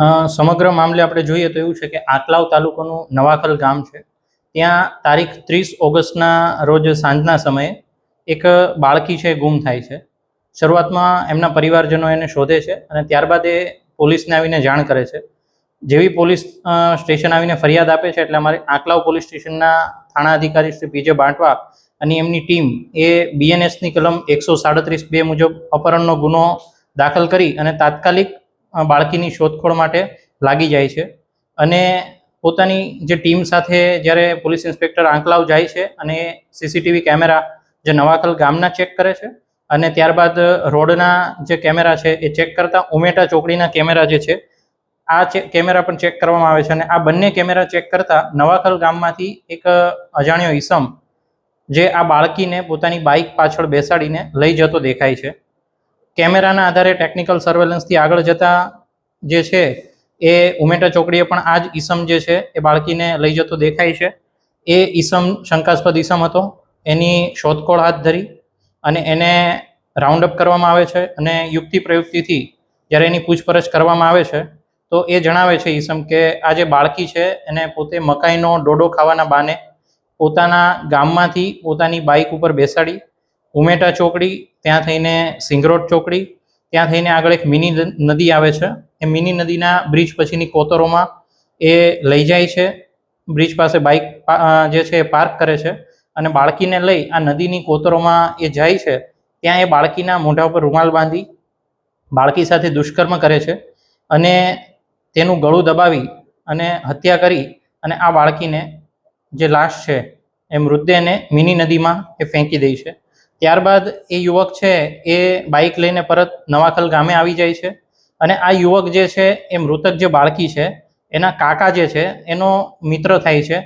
સમગ્ર મામલે આપણે જોઈએ તો એવું છે કે આટલાવ તાલુકાનું નવાખલ ગામ છે. ત્યાં તારીખ ત્રીસ ઓગસ્ટના રોજ સાંજના સમયે એક બાળકી છે, ગુમ થાય છે. શરૂઆતમાં એમના પરિવારજનો એને શોધે છે અને ત્યારબાદ એ પોલીસને આવીને જાણ કરે છે. જેવી પોલીસ સ્ટેશન આવીને ફરિયાદ આપે છે એટલે અમારે આંકલાવ પોલીસ સ્ટેશનના થાણા અધિકારી શ્રી પીજે બાંટવા અને એમની ટીમ એ બીએનએસની કલમ એકસો સાડત્રીસ બે મુજબ અપહરણનો ગુનો દાખલ કરી અને તાત્કાલિક બાળકીની શોધખોળ માટે લાગી જાય છે. અને પોતાની જે ટીમ સાથે જ્યારે પોલીસ ઇન્સ્પેક્ટર આંકલાવ જાય છે અને સીસીટીવી કેમેરા જે નવાકલ ગામના ચેક કરે છે અને ત્યારબાદ રોડના જે કેમેરા છે એ ચેક કરતા ઉમેટા ચોકડીના કેમેરા જે છે, આ કેમેરા પણ ચેક કરવામાં આવે છે અને આ બંને કેમેરા ચેક કરતા નવાકલ ગામમાંથી એક અજાણ્યો ઈસમ જે આ બાળકીને પોતાની બાઇક પાછળ બેસાડીને લઈ જતો દેખાય છે. કેમેરાના આધારે ટેકનિકલ સર્વેલન્સથી આગળ જતા જે છે એ ઉમેટા ચોકડીએ પણ આ જ ઈસમ જે છે એ બાળકીને લઈ જતો દેખાય છે. એ ઈસમ શંકાસ્પદ ઈસમ હતો. એની શોધખોળ હાથ ધરી અને એને રાઉન્ડ અપ કરવામાં આવે છે અને યુક્તિ પ્રયુક્તિથી જ્યારે એની પૂછપરછ કરવામાં આવે છે, તો એ જણાવે છે ઈસમ કે આ જે બાળકી છે એને પોતે મકાઈનો ડોડો ખાવાના બાને પોતાના ગામમાંથી પોતાની બાઇક ઉપર બેસાડી ઉમેટા ચોકડી, ત્યાં થઈને સિંગરોડ ચોકડી, ત્યાં થઈને આગળ એક મિની નદી આવે છે. એ મિની નદીના બ્રિજ પછીની કોતરોમાં એ લઈ જાય છે. બ્રિજ પાસે બાઇક જે છે એ પાર્ક કરે છે અને બાળકીને લઈ આ નદીની કોતરોમાં એ જાય છે. ત્યાં એ બાળકીના મોઢા ઉપર રૂમાલ બાંધી બાળકી સાથે દુષ્કર્મ કરે છે અને તેનું ગળું દબાવી અને હત્યા કરી અને આ બાળકીને જે લાશ છે એ મૃતદેહને મિની નદીમાં એ ફેંકી દે છે. ત્યારબાદ એ યુવક છે એ બાઇક લઈને પરત નવાખલ ગામે આવી જાય છે અને આ યુવક જે છે એ મૃતક જે બાળકી છે એના કાકા જે છે એનો મિત્ર થાય છે.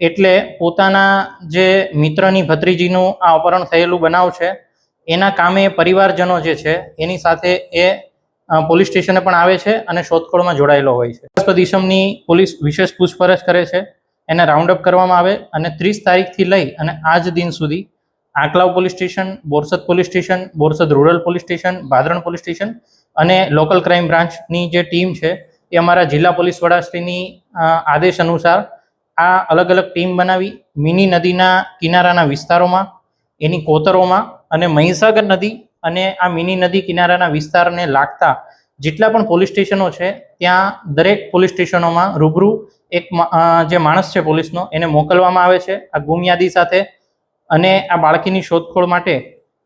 એટલે પોતાના જે મિત્રની ભત્રીજીનું આ અપહરણ થયેલું બનાવ છે, એના કામે પરિવારજનો જે છે એની સાથે એ પોલીસ સ્ટેશને પણ આવે છે અને શોધખોળમાં જોડાયેલો હોય છે. ઈસમની પોલીસ વિશેષ પૂછપરછ કરે છે, એને રાઉન્ડ અપ કરવામાં આવે અને ત્રીસ તારીખથી લઈ અને આજ દિન સુધી Anklav police station, Borsad police station, Borsad rural police station, Bhadran police station અને લોકલ ક્રાઇમ બ્રાન્ચની જે ટીમ છે એ અમારા જિલ્લા પોલીસ વડાશ્રીની આદેશ અનુસાર આ અલગ અલગ ટીમ બનાવી મિની નદીના કિનારાના વિસ્તારોમાં, એની કોતરોમાં અને મહીસાગર નદી અને આ મિની નદી કિનારાના વિસ્તારને લાગતા જેટલા પણ પોલીસ સ્ટેશનો છે ત્યાં દરેક પોલીસ સ્ટેશનોમાં રૂબરૂ એક જે માણસ છે પોલીસનો એને મોકલવામાં આવે છે. આ ગુમયાદી સાથે અને આ બાળકીની શોધખોળ માટે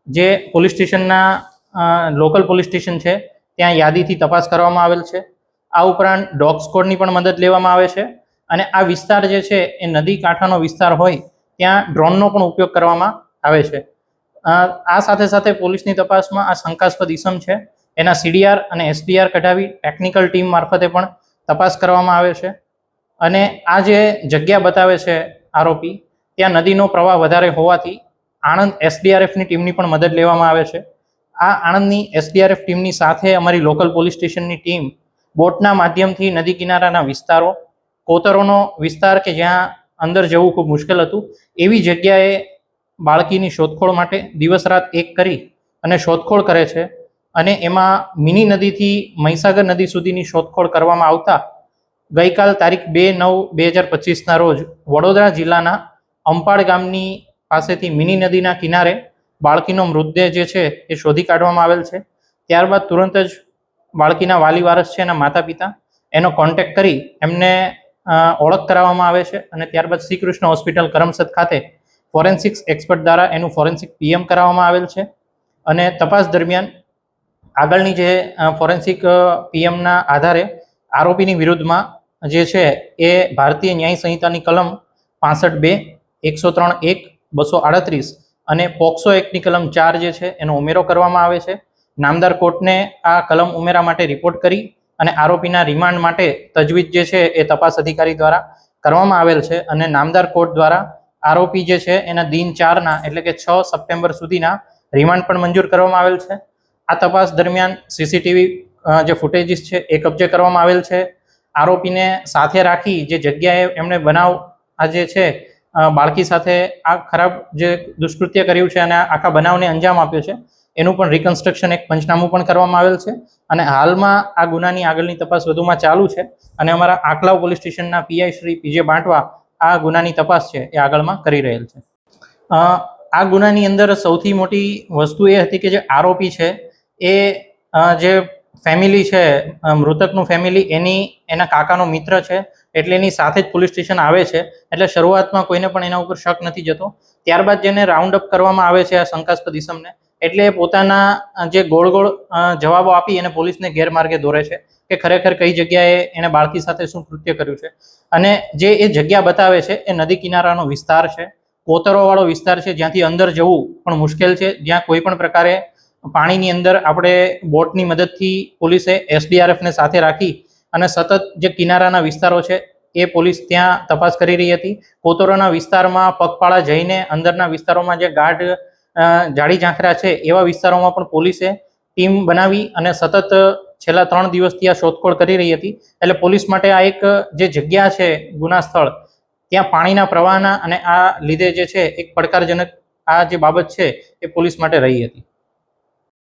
જે પોલીસ સ્ટેશનના લોકલ પોલીસ સ્ટેશન છે, ત્યાં યાદીથી તપાસ કરવામાં આવેલ છે. આ ઉપરાંત ડોગ સ્કોડની પણ મદદ લેવામાં આવે છે અને આ વિસ્તાર જે છે એ નદી કાંઠાનો વિસ્તાર હોય, ત્યાં ડ્રોનનો પણ ઉપયોગ કરવામાં આવે છે. આ સાથે સાથે પોલીસની તપાસમાં આ શંકાસ્પદ ઇસમ છે. એના સીડીઆર અને એસડીઆર કઢાવી ટેકનિકલ ટીમ મારફતે પણ તપાસ કરવામાં આવે છે. અને આ જે જગ્યા બતાવે છે આરોપી ત્યાં નદીનો પ્રવાહ વધારે હોવાથી આણંદ એસડીઆરએફની ટીમની પણ મદદ લેવામાં આવે છે. આ આણંદની એસડીઆરએફ ટીમની સાથે અમારી લોકલ પોલીસ સ્ટેશનની ટીમ બોટના માધ્યમથી નદી કિનારાના વિસ્તારો, કોતરોનો વિસ્તાર કે જ્યાં અંદર જવું ખૂબ મુશ્કેલ હતું, એવી જગ્યાએ બાળકીની શોધખોળ માટે દિવસ રાત એક કરી અને શોધખોળ કરે છે અને એમાં મિની નદીથી મહીસાગર નદી સુધીની શોધખોળ કરવામાં આવતા ગઈકાલ તારીખ બે નવ બે હજાર પચીસના રોજ વડોદરા જિલ્લાના અંપાડ ગામની પાસેથી મિની નદીના કિનારે બાળકીનો મૃતદેહ જે છે એ શોધી કાઢવામાં આવેલ છે. ત્યારબાદ તુરંત જ બાળકીના વાલી વારસ છે એના માતા પિતા એનો કોન્ટેક્ટ કરી એમને ઓળખ કરાવવામાં આવે છે અને ત્યારબાદ શ્રી કૃષ્ણ હોસ્પિટલ કરમસદ ખાતે ફોરેન્સિક્સ એક્સપર્ટ દ્વારા એનું ફોરેન્સિક પીએમ કરાવવામાં આવેલ છે અને તપાસ દરમિયાન આગળની જે ફોરેન્સિક પીએમના આધારે આરોપીની વિરુદ્ધમાં જે છે એ ભારતીય ન્યાય સંહિતાની કલમ પાસઠ બે એકસો ત્રણ એક, બસો આડત્રીસ અને પોક્સો એક્ટની કલમ ચાર જે છે, એનો ઉમેરો કરવામાં આવે છે. નામદાર કોર્ટને આ કલમ ઉમેરા માટે રિપોર્ટ કરી અને આરોપીના રિમાન્ડ માટે તજવીજ જે છે, એ તપાસ અધિકારી દ્વારા કરવામાં આવેલ છે અને નામદાર કોર્ટ દ્વારા આરોપી જે છે, એના દિન ચારના એટલે કે છ સપ્ટેમ્બર સુધીના રિમાન્ડ પણ મંજૂર કરવામાં આવેલ છે. આ તપાસ દરમિયાન સીસીટીવી જે ફૂટેજીસ છે, એ કબજે કરવામાં આવેલ છે. આરોપીને સાથે રાખી જે જગ્યાએ એમણે બનાવ આ જે છે બાળકી સાથે આ ખરાબ જે દુષ્કૃત્ય કર્યું છે અને આખા બનાવને અંજામ આપ્યો છે, એનું પણ રિકન્સ્ટ્રક્શન એક પંચનામું પણ કરવામાં આવેલ છે. અને હાલમાં આ ગુનાની આગળની તપાસ વધુમાં ચાલુ છે અને અમારા આકલાવ પોલીસ સ્ટેશનના PI Shri P J Bantwa આ ગુનાની તપાસ છે એ આગળમાં કરી રહેલ છે. આ ગુનાની અંદર સૌથી મોટી વસ્તુ એ હતી કે જે આરોપી છે એ જે ફેમિલી છે મૃતકનું ફેમિલી એની, એના કાકાનો મિત્ર છે એટલે એની સાથે જ પોલીસ સ્ટેશન આવે છે. એટલે શરૂઆતમાં કોઈને પણ એના ઉપર શક નથી જતો. ત્યારબાદ જેને રાઉન્ડ અપ કરવામાં આવે છે આ શંકાસ્પદ ઇસમને એટલે એ પોતાના જે ગોળ ગોળ જવાબો આપી એને પોલીસને ગેરમાર્ગે દોરે છે કે ખરેખર કઈ જગ્યાએ એને બાળકી સાથે શું કૃત્ય કર્યું છે. અને જે એ જગ્યા બતાવે છે એ નદી કિનારાનો વિસ્તાર છે. કોતરોવાળો વિસ્તાર છે. જ્યાંથી અંદર જવું પણ મુશ્કેલ છે. જ્યાં કોઈ પણ પ્રકારે પાણીની અંદર આપણે બોટની મદદથી પોલીસે એસડીઆરએફને સાથે રાખી અને સતત જે કિનારાના વિસ્તારો છે, એ પોલીસ ત્યાં તપાસ કરી રહી હતી. કોતરોના વિસ્તારમાં પગપાળા જઈને અંદરના વિસ્તારોમાં જે ગાઢ જાડી ઝાંખરા છે, એવા વિસ્તારોમાં પણ પોલીસે ટીમ બનાવી અને સતત છેલ્લા ત્રણ દિવસથી આ શોધખોળ કરી રહી હતી. એટલે પોલીસ માટે આ એક જે જગ્યા છે ગુના સ્થળ, ત્યાં પાણીના પ્રવાહના અને આ લીધે જે છે, એક પડકારજનક આ જે બાબત છે, એ પોલીસ માટે રહી હતી.